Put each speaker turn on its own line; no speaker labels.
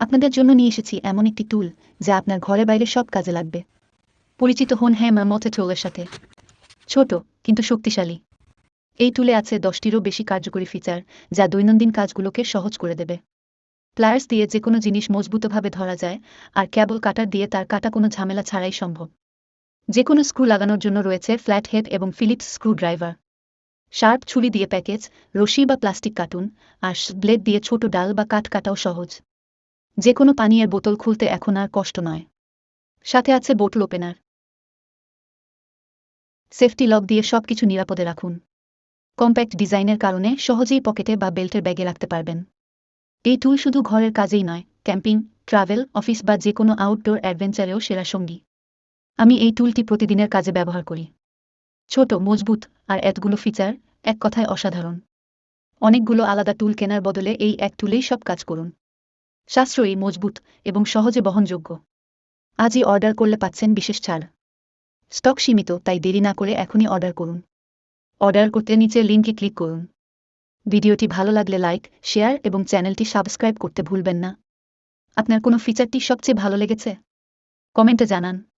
আপনাদের জন্য নিয়ে এসেছি এমন একটি টুল যা আপনার ঘরে বাইরে সব কাজে লাগবে। পরিচিত হন হ্যামার মতে টুলের সাথে। ছোট, কিন্তু শক্তিশালী। এই টুলে আছে দশটিরও বেশি কার্যকরী ফিচার যা দৈনন্দিন কাজগুলোকে সহজ করে দেবে। প্লায়ার্স দিয়ে যে কোনো জিনিস মজবুতভাবে ধরা যায় আর ক্যাবল কাটার দিয়ে তার কাটা কোনো ঝামেলা ছাড়াই সম্ভব। যে কোনো স্ক্রু লাগানোর জন্য রয়েছে ফ্ল্যাট হেড এবং ফিলিপস স্ক্রু ড্রাইভার শার্প ছুরি দিয়ে প্যাকেজ, রশি বা প্লাস্টিক কাটুন আর ব্লেড দিয়ে ছোট ডাল বা কাঠ কাটাও সহজ। যে কোনো পানীয়ের বোতল খুলতে এখন আর কষ্ট নয়। সাথে আছে বোতল ওপেনার। সেফটি লক দিয়ে সবকিছু নিরাপদে রাখুন। কম্প্যাক্ট ডিজাইনের কারণে সহজেই পকেটে বা বেল্টের ব্যাগে রাখতে পারবেন। এই টুল শুধু ঘরের কাজেই নয়, ক্যাম্পিং, ট্রাভেল, অফিস বা যে কোনো আউটডোর অ্যাডভেঞ্চারেও সেরা সঙ্গী। আমি এই টুলটি প্রতিদিনের কাজে ব্যবহার করি। ছোট, মজবুত আর এতগুলো ফিচার এক কথায় অসাধারণ। অনেকগুলো আলাদা টুল কেনার বদলে এই এক টুলেই সব কাজ করুন। সাশ্রয়ী, মজবুত এবং সহজে বহনযোগ্য। আজই অর্ডার করলে পাচ্ছেন বিশেষ ছাড়। স্টক সীমিত, তাই দেরি না করে এখনই অর্ডার করুন। অর্ডার করতে নিচের লিঙ্কে ক্লিক করুন। ভিডিওটি ভালো লাগলে লাইক, শেয়ার এবং চ্যানেলটি সাবস্ক্রাইব করতে ভুলবেন না। আপনার কোনো ফিচারটি সবচেয়ে ভালো লেগেছে? কমেন্টে জানান।